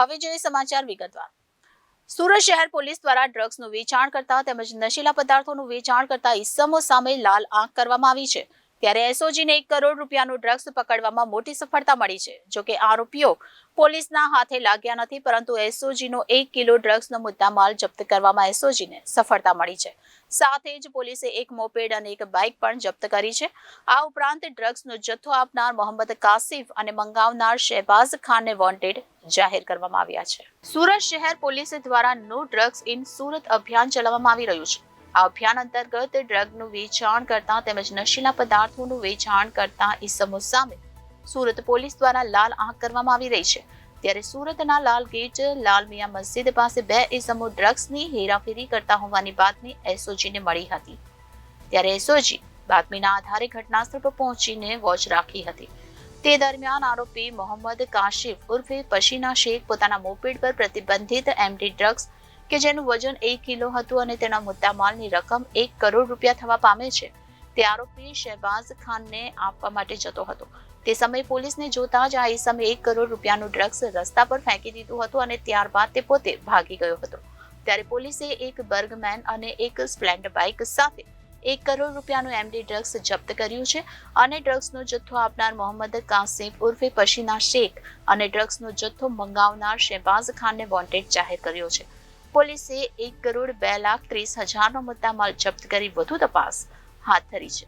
હવે જોઈએ સમાચાર વિગતવાર. સુરત શહેર પોલીસ દ્વારા ડ્રગ્સનું વેચાણ કરતા તેમજ નશીલા પદાર્થોનું વેચાણ કરતા ઇસમો સામે લાલ આંખ કરવામાં આવી છે. ત્યારે એસઓજીને એક કરોડ રૂપિયાનું ડ્રગ્સ પકડવામાં મોટી સફળતા મળી છે. જોકે આરોપીઓ પોલીસના હાથે લાગ્યા નથી, પરંતુ એસઓજીનો એક કિલો ડ્રગ્સનો મુદ્દામાલ જપ્ત કરવામાં એસઓજીને સફળતા મળી છે. સાથે જ પોલીસે એક મોપેડ અને એક બાઇક પણ જપ્ત કરી છે. આ ઉપરાંત ડ્રગ્સનો જથ્થો આપનાર મોહમ્મદ કાસિફ અને મંગાવનાર શહેબાઝ ખાનને વોન્ટેડ જાહેર કરવામાં આવ્યા છે. સુરત શહેર પોલીસ દ્વારા નો ડ્રગ્સ ઇન સુરત અભિયાન ચલાવવામાં આવી રહ્યું છે. આ અભિયાન અંતર્ગત ડ્રગનું વેચાણ કરતા તેમજ નશીલા પદાર્થોનું વેચાણ કરતા ઇસમો સામે સુરત પોલીસ દ્વારા લાલ આંખ કરવામાં આવી રહી છે. ત્યારે સુરતના લાલ ગેટ, લાલ મિયા મસ્જિદ પાસે બે ઇસમો ડ્રગ્સની હેરાફેરી કરતા હોવાની બાતમી એસઓજીને મળી હતી. ત્યારે એસઓજી બાતમીના આધારે ઘટના સ્થળ પર પહોંચીને વોચ રાખી હતી. તે દરમિયાન આરોપી મોહમ્મદ કાશિફ ઉર્ફે પશીના શેખ પોતાના મોપેડ પર પ્રતિબંધિત એમડી ડ્રગ્સ કે જેનું વજન એક કિલો હતું અને તેના મુદ્દા માલની રકમ એક કરોડ રૂપિયા થવા પામે છે, તે આરોપી શહેબાઝ ખાનને આપવા માટે જતો હતો. તે સમયે પોલીસને જોતા જ આ ઈસમે એક કરોડ રૂપિયાનું ડ્રગ્સ રસ્તા પર ફેંકી દીધું હતું અને ત્યારબાદ તે પોતે ભાગી ગયો હતો. ત્યારે પોલીસે એક બર્ગમેન અને એક સ્પ્લેન્ડર બાઇક સાથે એક કરોડ રૂપિયાનું એમડી ડ્રગ્સ જપ્ત કર્યું છે અને ડ્રગ્સનો જથ્થો આપનાર મોહમ્મદ કાસિફ ઉર્ફે પશીના શેખ અને ડ્રગ્સનો જથ્થો મંગાવનાર શહેબાઝ ખાનને વોન્ટેડ જાહેર કર્યો છે. પોલીસે એક કરોડ બે લાખ ત્રીસ હજારનો મુદ્દામાલ જપ્ત કરી વધુ તપાસ હાથ ધરી છે.